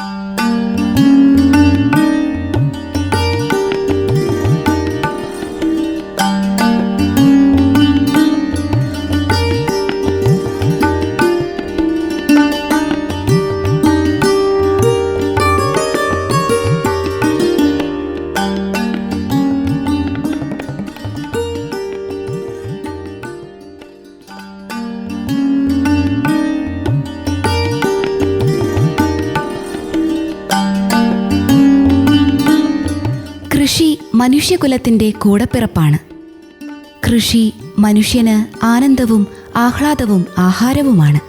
കൃഷി മനുഷ്യകുലത്തിന്റെ കൂടപ്പിറപ്പാണ്. കൃഷി മനുഷ്യന് ആനന്ദവും ആഹ്ലാദവും ആഹാരവുമാണ്.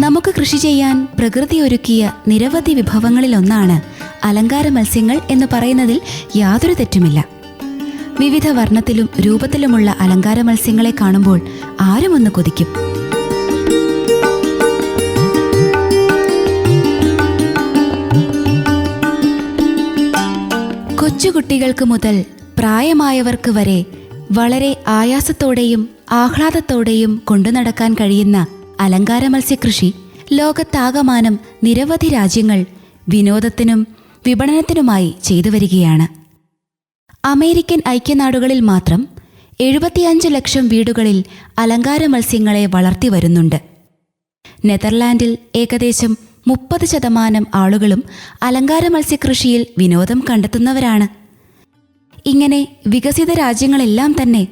നമുക്ക് കൃഷി ചെയ്യാൻ പ്രകൃതി ഒരുക്കിയ നിരവധി വിഭവങ്ങളിലൊന്നാണ് അലങ്കാര മത്സ്യങ്ങൾ എന്ന് പറയുന്നതിൽ യാതൊരു തെറ്റുമില്ല. വിവിധ വർണത്തിലും രൂപത്തിലുമുള്ള അലങ്കാര മത്സ്യങ്ങളെ കാണുമ്പോൾ ആരും ഒന്ന് കൊതിക്കും. കൊച്ചുകുട്ടികൾക്ക് മുതൽ പ്രായമായവർക്ക് വരെ വളരെ ആയാസത്തോടെയും ആഹ്ലാദത്തോടെയും കൊണ്ടുനടക്കാൻ കഴിയുന്ന അലങ്കാര മത്സ്യകൃഷി ലോകത്താകമാനം നിരവധി രാജ്യങ്ങൾ വിനോദത്തിനും വിപണനത്തിനുമായി ചെയ്തു വരികയാണ്. അമേരിക്കൻ ഐക്യനാടുകളിൽ മാത്രം എഴുപത്തിയഞ്ച് ലക്ഷം വീടുകളിൽ അലങ്കാര മത്സ്യങ്ങളെ വളർത്തി വരുന്നുണ്ട്. നെതർലാൻഡിൽ ഏകദേശം മുപ്പത് ശതമാനം ആളുകളും അലങ്കാര മത്സ്യകൃഷിയിൽ വിനോദം കണ്ടെത്തുന്നവരാണ്. ഇങ്ങനെ വികസിത രാജ്യങ്ങളെല്ലാം തന്നെ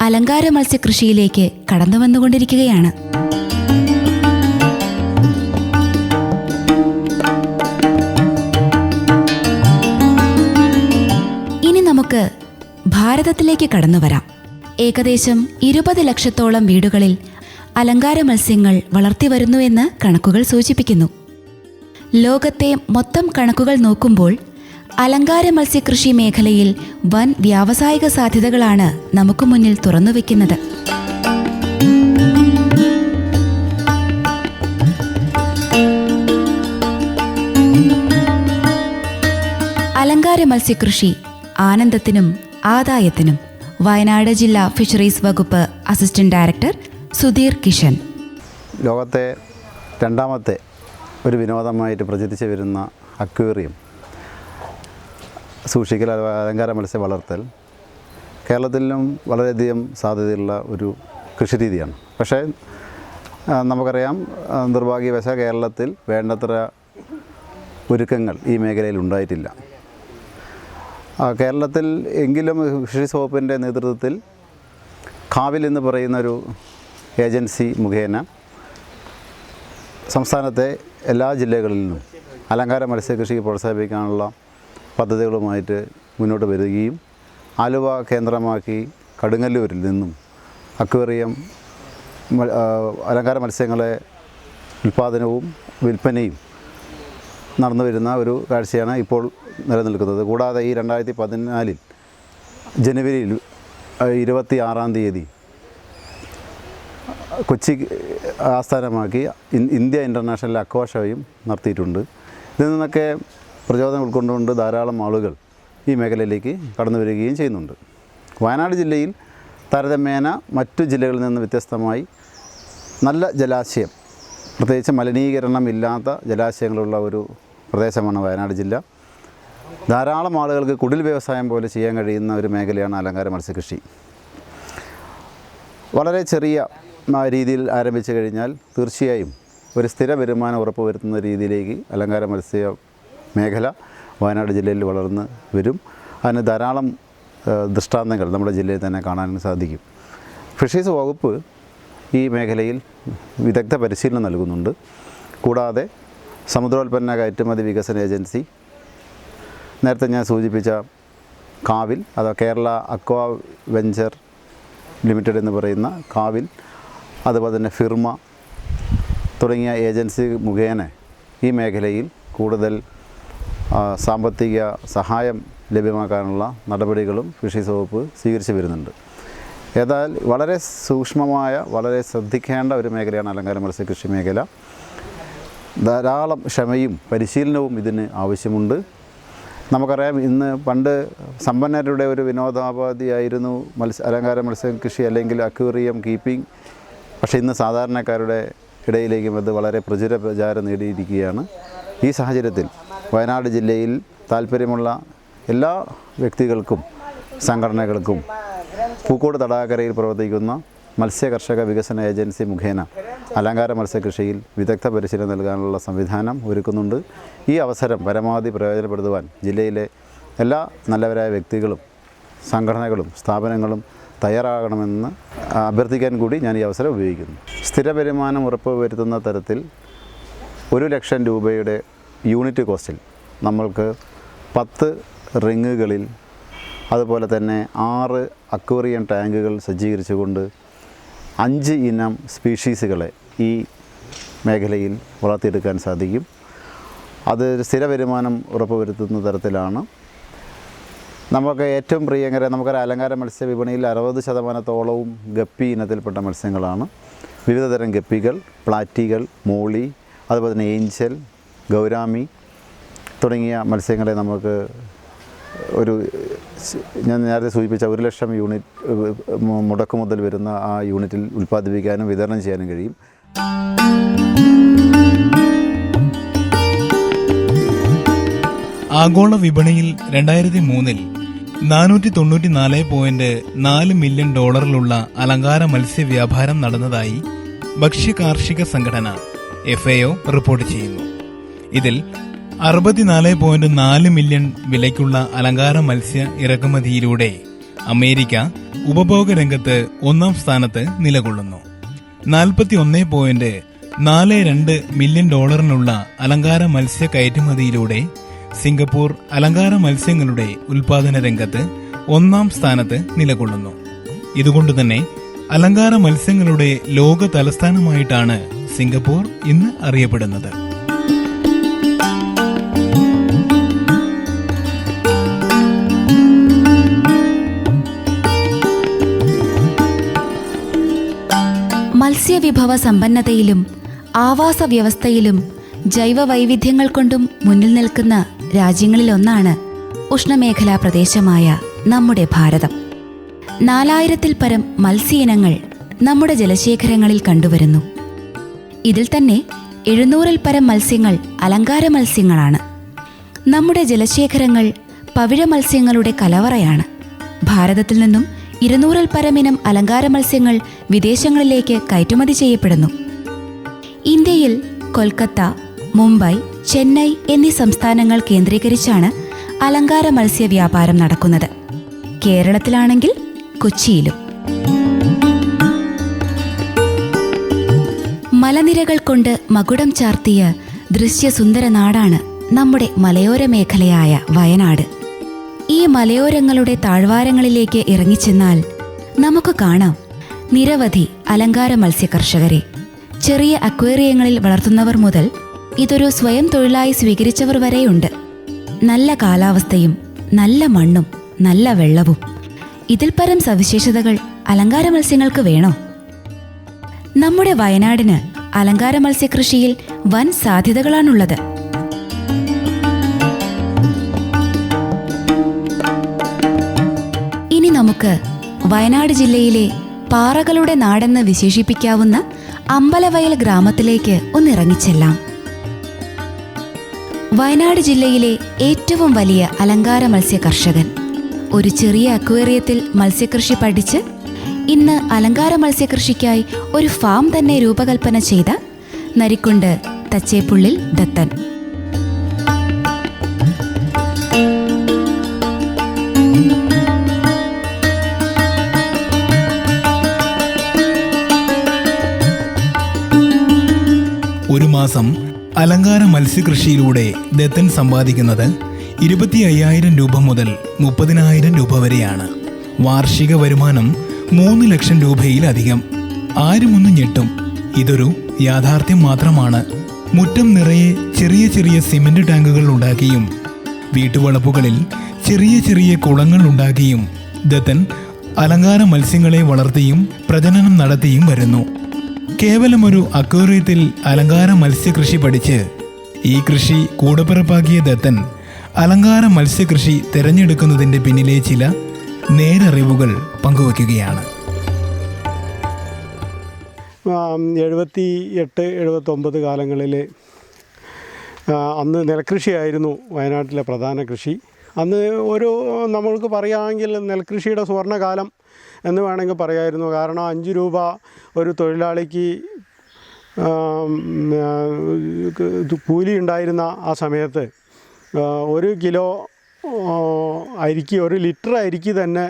അലങ്കാര മത്സ്യകൃഷിയിലേക്ക് കടന്നു വന്നുകൊണ്ടിരിക്കുകയാണ് ഭാരതത്തിലേക്ക് കടന്നു വരാം. ഏകദേശം ഇരുപത് ലക്ഷത്തോളം വീടുകളിൽ അലങ്കാര മത്സ്യങ്ങൾ വളർത്തി വരുന്നുവെന്ന് കണക്കുകൾ സൂചിപ്പിക്കുന്നു. ലോകത്തെ മൊത്തം കണക്കുകൾ നോക്കുമ്പോൾ അലങ്കാര മത്സ്യകൃഷി മേഖലയിൽ വൻ വ്യാവസായിക സാധ്യതകളാണ് നമുക്ക് മുന്നിൽ തുറന്നുവെക്കുന്നത് അലങ്കാര മത്സ്യകൃഷി ആനന്ദത്തിനും ആദായത്തിനും വയനാട് ജില്ലാ ഫിഷറീസ് വകുപ്പ് അസിസ്റ്റന്റ് ഡയറക്ടർ സുധീർ കിഷൻ. ലോകത്തെ രണ്ടാമത്തെ ഒരു വിനോദമായിട്ട് പ്രചരിച്ചു വരുന്ന അക്വേറിയം സൂക്ഷിക്കൽ അലങ്കാര മത്സ്യ വളർത്തൽ കേരളത്തിലും വളരെയധികം സാധ്യതയുള്ള ഒരു കൃഷിരീതിയാണ് പക്ഷേ നമുക്കറിയാം നിർഭാഗ്യവശ കേരളത്തിൽ വേണ്ടത്ര ഒരുക്കങ്ങൾ ഈ മേഖലയിൽ ഉണ്ടായിട്ടില്ല. കേരളത്തിൽ എങ്കിലും ഫിഷറീസ് വകുപ്പിന്റെ നേതൃത്വത്തിൽ കാവിൽ എന്ന് പറയുന്നൊരു ഏജൻസി മുഖേന സംസ്ഥാനത്തെ എല്ലാ ജില്ലകളിൽ നിന്നും അലങ്കാര മത്സ്യകൃഷി പ്രോത്സാഹിപ്പിക്കാനുള്ള പദ്ധതികളുമായിട്ട് മുന്നോട്ട് വരികയും ആലുവ കേന്ദ്രമാക്കി കടുങ്ങല്ലൂരിൽ നിന്നും അക്വേറിയം അലങ്കാര മത്സ്യങ്ങളെ ഉൽപ്പാദനവും വിൽപ്പനയും നടന്നു വരുന്ന ഒരു കാഴ്ചയാണ് ഇപ്പോൾ നിലനിൽക്കുന്നത്. കൂടാതെ ഈ രണ്ടായിരത്തി പതിനാലിൽ ജനുവരിയിൽ ഇരുപത്തി ആറാം തീയതി കൊച്ചി ആസ്ഥാനമാക്കി ഇന്ത്യ ഇന്റർനാഷണൽ അക്വാ ഷോയും നടത്തിയിട്ടുണ്ട്. ഇതിൽ നിന്നൊക്കെ പ്രചോദനം ഉൾക്കൊണ്ടുകൊണ്ട് ധാരാളം ആളുകൾ ഈ മേഖലയിലേക്ക് കടന്നു വരികയും ചെയ്യുന്നുണ്ട്. വയനാട് ജില്ലയിൽ താരതമ്യേന മറ്റു ജില്ലകളിൽ നിന്ന് വ്യത്യസ്തമായി നല്ല ജലാശയം പ്രത്യേകിച്ച് മലിനീകരണം ഇല്ലാത്ത ജലാശയങ്ങളുള്ള ഒരു പ്രദേശമാണ് വയനാട് ജില്ല. ധാരാളം ആളുകൾക്ക് കുടിൽ വ്യവസായം പോലെ ചെയ്യാൻ കഴിയുന്ന ഒരു മേഖലയാണ് അലങ്കാര മത്സ്യകൃഷി. വളരെ ചെറിയ രീതിയിൽ ആരംഭിച്ചു കഴിഞ്ഞാൽ തീർച്ചയായും ഒരു സ്ഥിര വരുമാനം ഉറപ്പുവരുത്തുന്ന രീതിയിലേക്ക് അലങ്കാര മത്സ്യ മേഖല വയനാട് ജില്ലയിൽ വളർന്ന് വരും. അതിന് ധാരാളം ദൃഷ്ടാന്തങ്ങൾ നമ്മുടെ ജില്ലയിൽ തന്നെ കാണാൻ സാധിക്കും. ഫിഷീസ് വകുപ്പ് ഈ മേഖലയിൽ വിദഗ്ധ പരിശീലനം നൽകുന്നുണ്ട്. കൂടാതെ സമുദ്രോൽപ്പന്ന കയറ്റുമതി വികസന ഏജൻസി നേരത്തെ ഞാൻ സൂചിപ്പിച്ച കാവിൽ അഥവാ കേരള അക്വാ വെഞ്ചർ ലിമിറ്റഡ് എന്ന് പറയുന്ന കാവിൽ അതുപോലെ തന്നെ ഫിർമ തുടങ്ങിയ ഏജൻസി മുഖേന ഈ മേഖലയിൽ കൂടുതൽ സാമ്പത്തിക സഹായം ലഭ്യമാക്കാനുള്ള നടപടികളും കൃഷി വകുപ്പ് സ്വീകരിച്ചു വരുന്നുണ്ട്. ഏതായാൽ വളരെ സൂക്ഷ്മമായ വളരെ ശ്രദ്ധിക്കേണ്ട ഒരു മേഖലയാണ് അലങ്കാര മത്സ്യകൃഷി മേഖല. ധാരാളം ക്ഷമയും പരിശീലനവും ഇതിന് ആവശ്യമുണ്ട്. നമുക്കറിയാം ഇന്ന് പണ്ട് സമ്പന്നരുടെ ഒരു വിനോദോപാധിയായിരുന്നു മത്സ്യ അലങ്കാര മത്സ്യകൃഷി അല്ലെങ്കിൽ അക്വേറിയം കീപ്പിംഗ്. പക്ഷേ ഇന്ന് സാധാരണക്കാരുടെ ഇടയിലേക്കും അത് വളരെ പ്രചുര പ്രചാരം നേടിയിരിക്കുകയാണ്. ഈ സാഹചര്യത്തിൽ വയനാട് ജില്ലയിൽ താല്പര്യമുള്ള എല്ലാ വ്യക്തികൾക്കും സംഘടനകൾക്കും പൂക്കോട് തടാകരയിൽ പ്രവർത്തിക്കുന്ന മത്സ്യ കർഷക വികസന ഏജൻസി മുഖേന അലങ്കാര മത്സ്യകൃഷിയിൽ വിദഗ്ധ പരിശീലനം നൽകാനുള്ള സംവിധാനം ഒരുക്കുന്നുണ്ട്. ഈ അവസരം പരമാവധി പ്രയോജനപ്പെടുത്തുവാൻ ജില്ലയിലെ എല്ലാ നല്ലവരായ വ്യക്തികളും സംഘടനകളും സ്ഥാപനങ്ങളും തയ്യാറാകണമെന്ന് അഭ്യർത്ഥിക്കാൻ കൂടി ഞാൻ ഈ അവസരം ഉപയോഗിക്കുന്നു. സ്ഥിര വരുമാനം ഉറപ്പുവരുത്തുന്ന തരത്തിൽ ഒരു ലക്ഷം രൂപയുടെ യൂണിറ്റ് കോസ്റ്റിൽ നമ്മൾക്ക് പത്ത് റിങ്ങുകളിൽ അതുപോലെ തന്നെ ആറ് അക്വേറിയം ടാങ്കുകൾ സജ്ജീകരിച്ചുകൊണ്ട് അഞ്ച് ഇനം സ്പീഷീസുകളെ ഈ മേഖലയിൽ വളർത്തിയെടുക്കാൻ സാധിക്കും. അത് സ്ഥിര വരുമാനം ഉറപ്പുവരുത്തുന്ന തരത്തിലാണ്. നമുക്ക് ഏറ്റവും പ്രിയങ്കര നമുക്കൊരു അലങ്കാര മത്സ്യ വിപണിയിൽ അറുപത് ശതമാനത്തോളവും ഗപ്പി ഇനത്തിൽപ്പെട്ട മത്സ്യങ്ങളാണ്. വിവിധതരം ഗപ്പികൾ പ്ലാറ്റികൾ മോളി അതുപോലെ തന്നെ ഏഞ്ചൽ ഗൗരാമി തുടങ്ങിയ മത്സ്യങ്ങളെ നമുക്ക് ഒരു ഞാൻ നേരത്തെ സൂചിപ്പിച്ച ഒരു ലക്ഷം യൂണിറ്റ് മുടക്കു മുതൽ വരുന്ന ആ യൂണിറ്റിൽ ഉൽപ്പാദിപ്പിക്കാനും വിതരണം ചെയ്യാനും കഴിയും. ആഗോള വിപണിയിൽ രണ്ടായിരത്തി മൂന്നിൽ നാനൂറ്റി തൊണ്ണൂറ്റി നാല് പോയിന്റ് നാല് മില്യൺ ഡോളറിലുള്ള അലങ്കാര മത്സ്യ വ്യാപാരം നടന്നതായി ഭക്ഷ്യ കാർഷിക സംഘടന എഫ് റിപ്പോർട്ട് ചെയ്യുന്നു. ഇതിൽ അറുപത്തിനാല് പോയിന്റ് നാല് മില്യൺ വിലയ്ക്കുള്ള അലങ്കാര മത്സ്യ ഇറക്കുമതിയിലൂടെ അമേരിക്ക ഉപഭോഗ രംഗത്ത് ഒന്നാം സ്ഥാനത്ത് നിലകൊള്ളുന്നു. നാൽപ്പത്തി ഒന്ന് പോയിന്റ് നാല് രണ്ട് മില്യൺ ഡോളറിനുള്ള അലങ്കാര മത്സ്യ കയറ്റുമതിയിലൂടെ സിംഗപ്പൂർ അലങ്കാര മത്സ്യങ്ങളുടെ ഉൽപാദന രംഗത്ത് ഒന്നാം സ്ഥാനത്ത് നിലകൊള്ളുന്നു. ഇതുകൊണ്ടുതന്നെ അലങ്കാര മത്സ്യങ്ങളുടെ ലോക തലസ്ഥാനമായിട്ടാണ് സിംഗപ്പൂർ ഇന്ന് അറിയപ്പെടുന്നത്. മത്സ്യവിഭവ സമ്പന്നതയിലും ആവാസ വ്യവസ്ഥയിലും ജൈവ വൈവിധ്യങ്ങൾ കൊണ്ടും മുന്നിൽ നിൽക്കുന്ന രാജ്യങ്ങളിലൊന്നാണ് ഉഷ്ണമേഖലാ പ്രദേശമായ നമ്മുടെ ഭാരതം. നാലായിരത്തിൽ പരം മത്സ്യ ഇനങ്ങൾ നമ്മുടെ ജലശേഖരങ്ങളിൽ കണ്ടുവരുന്നു. ഇതിൽ തന്നെ എഴുന്നൂറിൽ പരം മത്സ്യങ്ങൾ അലങ്കാര മത്സ്യങ്ങളാണ്. നമ്മുടെ ജലശേഖരങ്ങൾ പവിഴ മത്സ്യങ്ങളുടെ കലവറയാണ്. ഭാരതത്തിൽ നിന്നും ഇരുന്നൂറിൽ പരമിനം അലങ്കാര മത്സ്യങ്ങൾ വിദേശങ്ങളിലേക്ക് കയറ്റുമതി ചെയ്യപ്പെടുന്നു. ഇന്ത്യയിൽ കൊൽക്കത്ത മുംബൈ ചെന്നൈ എന്നീ സംസ്ഥാനങ്ങൾ കേന്ദ്രീകരിച്ചാണ് അലങ്കാര മത്സ്യ വ്യാപാരം നടക്കുന്നത്. കേരളത്തിലാണെങ്കിൽ കൊച്ചിയിലും. മലനിരകൾ കൊണ്ട് മകുടം ചാർത്തിയ ദൃശ്യസുന്ദര നാടാണ് നമ്മുടെ മലയോര മേഖലയായ വയനാട്. ഈ മലയോരങ്ങളുടെ താഴ്വാരങ്ങളിലേക്ക് ഇറങ്ങിച്ചെന്നാൽ നമുക്ക് കാണാം നിരവധി അലങ്കാര മത്സ്യകർഷകരെ. ചെറിയ അക്വേറിയങ്ങളിൽ വളർത്തുന്നവർ മുതൽ ഇതൊരു സ്വയം തൊഴിലായി സ്വീകരിച്ചവർ വരെയുണ്ട്. നല്ല കാലാവസ്ഥയും നല്ല മണ്ണും നല്ല വെള്ളവും. ഇതിൽ പരം സവിശേഷതകൾ അലങ്കാര മത്സ്യങ്ങൾക്ക് വേണോ? നമ്മുടെ വയനാടിന് അലങ്കാര മത്സ്യകൃഷിയിൽ വൻ സാധ്യതകളാണുള്ളത്. നമുക്ക് വയനാട് ജില്ലയിലെ പാറകളുടെ നാടെന്ന് വിശേഷിപ്പിക്കാവുന്ന അമ്പലവയൽ ഗ്രാമത്തിലേക്ക് ഒന്നിറങ്ങിച്ചെല്ലാം. വയനാട് ജില്ലയിലെ ഏറ്റവും വലിയ അലങ്കാര മത്സ്യ കർഷകൻ ഒരു ചെറിയ അക്വേറിയത്തിൽ മത്സ്യകൃഷി പഠിച്ച് ഇന്ന് അലങ്കാര മത്സ്യകൃഷിക്കായി ഒരു ഫാം തന്നെ രൂപകൽപ്പന ചെയ്ത നരിക്കുണ്ട് തച്ചേപ്പുള്ളിൽ ദത്തൻ. മാസം അലങ്കാര മത്സ്യകൃഷിയിലൂടെ ദത്തൻ സമ്പാദിക്കുന്നത് ഇരുപത്തി അയ്യായിരം രൂപ മുതൽ മുപ്പതിനായിരം രൂപ വരെയാണ്. വാർഷിക വരുമാനം മൂന്ന് ലക്ഷം രൂപയിലധികം. ആരുമൊന്നും ഞെട്ടും. ഇതൊരു യാഥാർത്ഥ്യം മാത്രമാണ്. മുറ്റം നിറയെ ചെറിയ ചെറിയ സിമന്റ് ടാങ്കുകൾ ഉണ്ടാക്കിയും വീട്ടുവളപ്പുകളിൽ ചെറിയ ചെറിയ കുളങ്ങൾ ഉണ്ടാക്കിയും ദത്തൻ അലങ്കാര മത്സ്യങ്ങളെ വളർത്തിയും പ്രജനനം നടത്തിയും വരുന്നു. കേവലം ഒരു അക്വേറിയത്തിൽ അലങ്കാര മത്സ്യകൃഷി പഠിച്ച് ഈ കൃഷി കൂടപ്പിറപ്പാക്കിയ ദത്തൻ അലങ്കാര മത്സ്യകൃഷി തിരഞ്ഞെടുക്കുന്നതിന്റെ പിന്നിലെ ചില നേരറിവുകൾ പങ്കുവയ്ക്കുകയാണ്. എഴുപത്തി എട്ട് എഴുപത്തൊമ്പത് കാലങ്ങളിൽ അന്ന് നെൽകൃഷിയായിരുന്നു വയനാട്ടിലെ പ്രധാന കൃഷി. അന്ന് ഒരു നമ്മൾക്ക് പറയുകയാണെങ്കിൽ നെൽകൃഷിയുടെ സുവർണകാലം എന്ന് വേണമെങ്കിൽ പറയായിരുന്നു. കാരണം അഞ്ച് രൂപ ഒരു തൊഴിലാളിക്ക് കൂലി ഉണ്ടായിരുന്ന ആ സമയത്ത് ഒരു കിലോ അരിക്ക് ഒരു ലിറ്റർ അരിക്ക് തന്നെ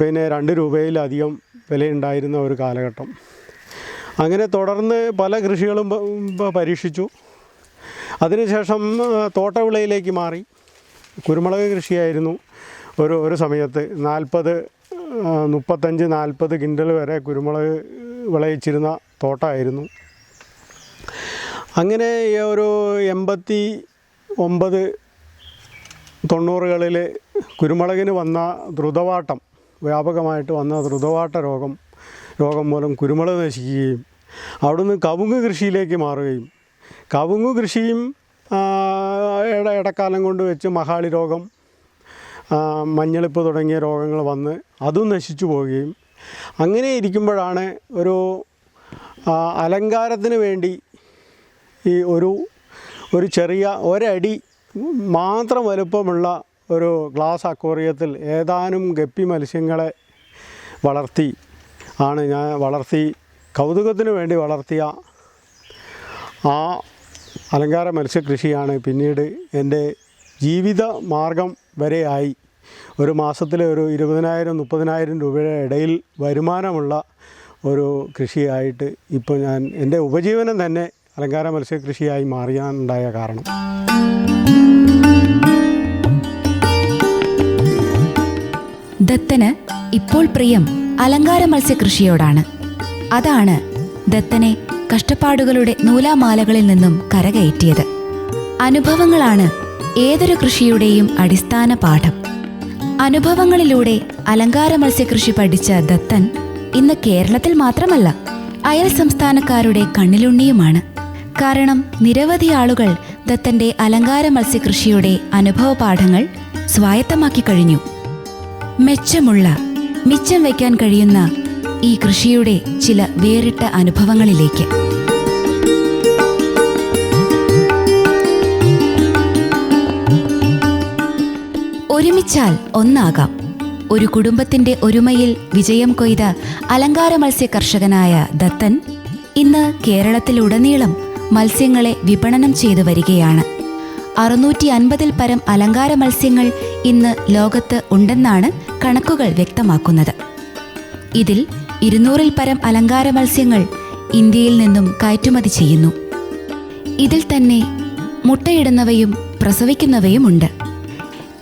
പിന്നെ രണ്ട് രൂപയിലധികം വിലയുണ്ടായിരുന്ന ഒരു കാലഘട്ടം. അങ്ങനെ തുടർന്ന് പല കൃഷികളും പരീക്ഷിച്ചു. അതിനുശേഷം തോട്ടവിളയിലേക്ക് മാറി. കുരുമുളക് കൃഷിയായിരുന്നു ഒരു ഒരു സമയത്ത്. നാൽപ്പത് മുപ്പത്തഞ്ച് നാൽപ്പത് കിൻഡൽ വരെ കുരുമുളക് വിളയിച്ചിരുന്ന തോട്ടമായിരുന്നു അങ്ങനെ ഒരു എൺപത്തി ഒമ്പത് തൊണ്ണൂറുകളിൽ കുരുമുളകിന് വന്ന ദ്രുതവാട്ടം വ്യാപകമായിട്ട് വന്ന ദ്രുതവാട്ട രോഗം രോഗം മൂലം കുരുമുളക് നശിക്കുകയും അവിടുന്ന് കവുങ്ങ് കൃഷിയിലേക്ക് മാറുകയും. കവുങ്ങ് കൃഷിയും ഇടക്കാലം കൊണ്ട് വെച്ച് മഹാളി രോഗം മഞ്ഞളിപ്പ് തുടങ്ങിയ രോഗങ്ങൾ വന്ന് അതും നശിച്ചു പോവുകയും. അങ്ങനെ ഇരിക്കുമ്പോഴാണ് ഒരു അലങ്കാരത്തിന് വേണ്ടി ഈ ഒരു ഒരു ചെറിയ ഒരടി മാത്രം വലുപ്പമുള്ള ഒരു ഗ്ലാസ് അക്വേറിയത്തിൽ ഏതാനും ഗപ്പി മത്സ്യങ്ങളെ വളർത്തി ആണ് ഞാൻ വളർത്തി കൗതുകത്തിന് വേണ്ടി വളർത്തിയ ആ അലങ്കാര മത്സ്യകൃഷിയാണ് പിന്നീട് എന്റെ ജീവിത മാർഗം വരെയായി ഒരു മാസത്തിൽ ഒരു ഇരുപതിനായിരം മുപ്പതിനായിരം രൂപയുടെ ഇടയിൽ വരുമാനമുള്ള ഒരു കൃഷിയായിട്ട് ഇപ്പോൾ ഞാൻ എന്റെ ഉപജീവനം തന്നെ അലങ്കാര മത്സ്യകൃഷിയായി മാറിയാനുണ്ടായ കാരണം. ദത്തന് ഇപ്പോൾ പ്രിയം അലങ്കാര മത്സ്യകൃഷിയോടാണ് അതാണ് ദത്തനെ കഷ്ടപ്പാടുകളുടെ നൂലാമാലകളിൽ നിന്നും കരകയറ്റിയത്. അനുഭവങ്ങളാണ് ഏതൊരു കൃഷിയുടെയും അടിസ്ഥാന പാഠം. അനുഭവങ്ങളിലൂടെ അലങ്കാര മത്സ്യകൃഷി പഠിച്ച ദത്തൻ ഇന്ന് കേരളത്തിൽ മാത്രമല്ല അയൽ സംസ്ഥാനക്കാരുടെ കണ്ണിലുണ്ണിയുമാണ്. കാരണം നിരവധി ആളുകൾ ദത്തന്റെ അലങ്കാര മത്സ്യകൃഷിയുടെ അനുഭവ പാഠങ്ങൾ സ്വായത്തമാക്കി കഴിഞ്ഞു. മെച്ചമുള്ള മിച്ചം വയ്ക്കാൻ കഴിയുന്ന ഈ കൃഷിയുടെ ചില വേറിട്ട അനുഭവങ്ങളിലേക്ക്. ഒരുമിച്ചാൽ ഒന്നാകാം. ഒരു കുടുംബത്തിന്റെ ഒരുമയിൽ വിജയം കൊയ്ത അലങ്കാര മത്സ്യ കർഷകനായ ദത്തൻ ഇന്ന് കേരളത്തിലുടനീളം മത്സ്യങ്ങളെ വിപണനം ചെയ്തു വരികയാണ്. അറുന്നൂറ്റി അൻപതിൽ പരം അലങ്കാര മത്സ്യങ്ങൾ ഇന്ന് ലോകത്ത് ഉണ്ടെന്നാണ് കണക്കുകൾ വ്യക്തമാക്കുന്നത്. ഇതിൽ ഇരുന്നൂറിൽ പരം അലങ്കാര മത്സ്യങ്ങൾ ഇന്ത്യയിൽ നിന്നും കയറ്റുമതി ചെയ്യുന്നു. ഇതിൽ തന്നെ മുട്ടയിടുന്നവയും പ്രസവിക്കുന്നവയുമുണ്ട്.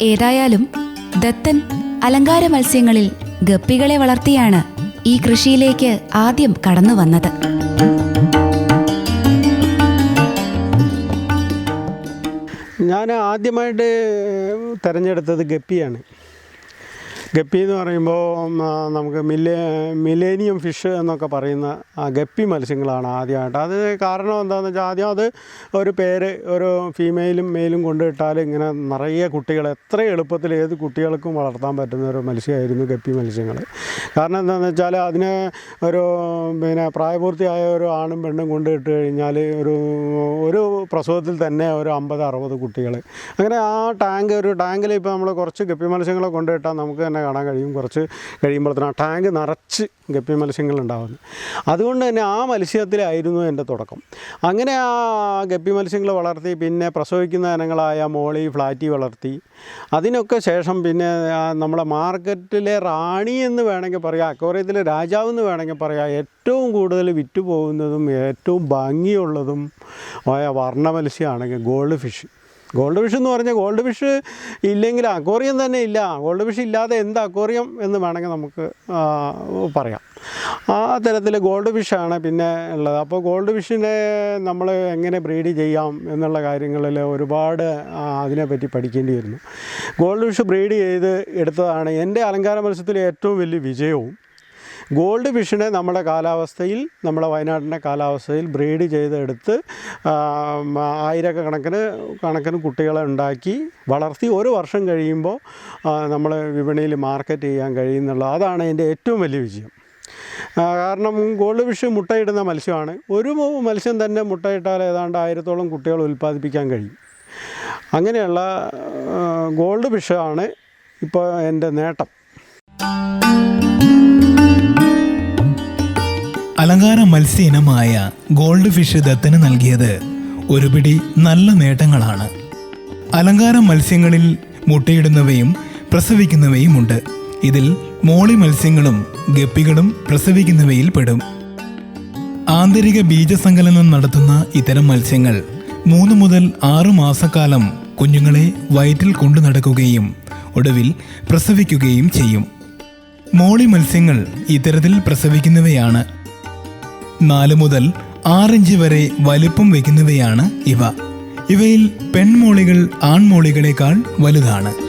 ഏതായാലും ദത്തൻ അലങ്കാര മത്സ്യങ്ങളിൽ ഗപ്പികളെ വളർത്തിയാണ് ഈ കൃഷിയിലേക്ക് ആദ്യം കടന്നു വന്നത്. ഞാൻ ആദ്യമായിട്ട് തിരഞ്ഞെടുത്തത് ഗപ്പിയാണ്. ഗപ്പി എന്ന് പറയുമ്പോൾ നമുക്ക് മില്ലേ മിലേനിയം ഫിഷ് എന്നൊക്കെ പറയുന്ന ഗപ്പി മത്സ്യങ്ങളാണ് ആദ്യമായിട്ട്. അത് കാരണം എന്താണെന്ന് വെച്ചാൽ ആദ്യം അത് ഒരു പേര് ഒരു ഫീമെയിലും മെയിലും കൊണ്ടിട്ടാൽ ഇങ്ങനെ നിറയെ കുട്ടികൾ എത്ര എളുപ്പത്തിൽ ഏത് കുട്ടികൾക്കും വളർത്താൻ പറ്റുന്ന ഒരു മത്സ്യമായിരുന്നു ഗപ്പി മത്സ്യങ്ങൾ. കാരണം എന്താണെന്ന് വെച്ചാൽ അതിന് ഒരു പിന്നെ പ്രായപൂർത്തിയായ ഒരു ആണും പെണ്ണും കൊണ്ടിട്ട് കഴിഞ്ഞാൽ ഒരു ഒരു പ്രസവത്തിൽ തന്നെ ഒരു അമ്പത് അറുപത് കുട്ടികൾ. അങ്ങനെ ആ ടാങ്ക് ഒരു ടാങ്കിൽ ഇപ്പോൾ നമ്മൾ കുറച്ച് ഗപ്പി മത്സ്യങ്ങളെ കൊണ്ടിട്ടാൽ നമുക്ക് തന്നെ കാണാൻ കഴിയും. കുറച്ച് കഴിയുമ്പോഴത്തേനും ആ ടാങ്ക് നിറച്ച് ഗപ്പി മത്സ്യങ്ങൾ ഉണ്ടാകുന്നു അതുകൊണ്ട് തന്നെ ആ മത്സ്യത്തിലായിരുന്നു എന്റെ തുടക്കം. അങ്ങനെ ആ ഗപ്പി മത്സ്യങ്ങൾ വളർത്തി പിന്നെ പ്രസവിക്കുന്ന ഇനങ്ങളായ മോളി ഫ്ലാറ്റി വളർത്തി. അതിനൊക്കെ ശേഷം പിന്നെ നമ്മുടെ മാർക്കറ്റിലെ റാണി എന്ന് വേണമെങ്കിൽ പറയാം അക്വറിയത്തിലെ രാജാവ് എന്ന് വേണമെങ്കിൽ പറയാം ഏറ്റവും കൂടുതൽ വിറ്റുപോകുന്നതും ഏറ്റവും ഭംഗിയുള്ളതും ആയ വർണ മത്സ്യമാണെങ്കിൽ ഗോൾഡ് ഫിഷ്. ഗോൾഡ് ഫിഷ് എന്ന് പറഞ്ഞാൽ ഗോൾഡ് ഫിഷ് ഇല്ലെങ്കിൽ അക്വോറിയം തന്നെ ഇല്ല. ഗോൾഡ് ഫിഷ് ഇല്ലാതെ എന്ത് അക്വോറിയം എന്ന് വേണമെങ്കിൽ നമുക്ക് പറയാം. ആ തരത്തിൽ ഗോൾഡ് ഫിഷാണ് പിന്നെ ഉള്ളത്. അപ്പോൾ ഗോൾഡ് ഫിഷിനെ നമ്മൾ എങ്ങനെ ബ്രീഡ് ചെയ്യാം എന്നുള്ള കാര്യങ്ങളിൽ ഒരുപാട് അതിനെപ്പറ്റി പഠിക്കേണ്ടി വരുന്നു. ഗോൾഡ് ഫിഷ് ബ്രീഡ് ചെയ്ത് എടുത്തതാണ് എന്റെ അലങ്കാര മത്സ്യത്തിലെ ഏറ്റവും വലിയ വിജയവും. ഗോൾഡ് ഫിഷിനെ നമ്മുടെ കാലാവസ്ഥയിൽ നമ്മുടെ വയനാടിന്റെ കാലാവസ്ഥയിൽ ബ്രീഡ് ചെയ്തെടുത്ത് ആയിരക്കണക്കിന് കണക്കിന് കുട്ടികളെ ഉണ്ടാക്കി വളർത്തി ഒരു വർഷം കഴിയുമ്പോൾ നമ്മൾ വിപണിയിൽ മാർക്കറ്റ് ചെയ്യാൻ കഴിയുന്നുള്ള അതാണ് എന്റെ ഏറ്റവും വലിയ വിജയം. കാരണം ഗോൾഡ് ഫിഷ് മുട്ടയിടുന്ന മത്സ്യമാണ്. ഒരു മത്സ്യം തന്നെ മുട്ടയിട്ടാൽ ഏതാണ്ട് ആയിരത്തോളം കുട്ടികൾ ഉൽപ്പാദിപ്പിക്കാൻ കഴിയും. അങ്ങനെയുള്ള ഗോൾഡ് ഫിഷാണ് ഇപ്പോൾ എന്റെ നേട്ടം. അലങ്കാര മത്സ്യ ഇനമായ ഗോൾഡ് ഫിഷ് ദത്തന് നൽകിയത് ഒരു പിടി നല്ല നേട്ടങ്ങളാണ്. അലങ്കാര മത്സ്യങ്ങളിൽ മുട്ടയിടുന്നവയും പ്രസവിക്കുന്നവയുമുണ്ട്. ഇതിൽ മോളി മത്സ്യങ്ങളും ഗപ്പികളും പ്രസവിക്കുന്നവയിൽ പെടും. ആന്തരിക ബീജസങ്കലനം നടത്തുന്ന ഇത്തരം മത്സ്യങ്ങൾ മൂന്ന് മുതൽ ആറു മാസക്കാലം കുഞ്ഞുങ്ങളെ വയറ്റിൽ കൊണ്ടു നടക്കുകയും ഒടുവിൽ പ്രസവിക്കുകയും ചെയ്യും. മോളി മത്സ്യങ്ങൾ ഇത്തരത്തിൽ പ്രസവിക്കുന്നവയാണ്. നാല് മുതൽ ആറിഞ്ച് വരെ വലിപ്പം വയ്ക്കുന്നവയാണ് ഇവ. ഇവയിൽ പെൺമോളികൾ ആൺമോളികളെക്കാൾ വലുതാണ്.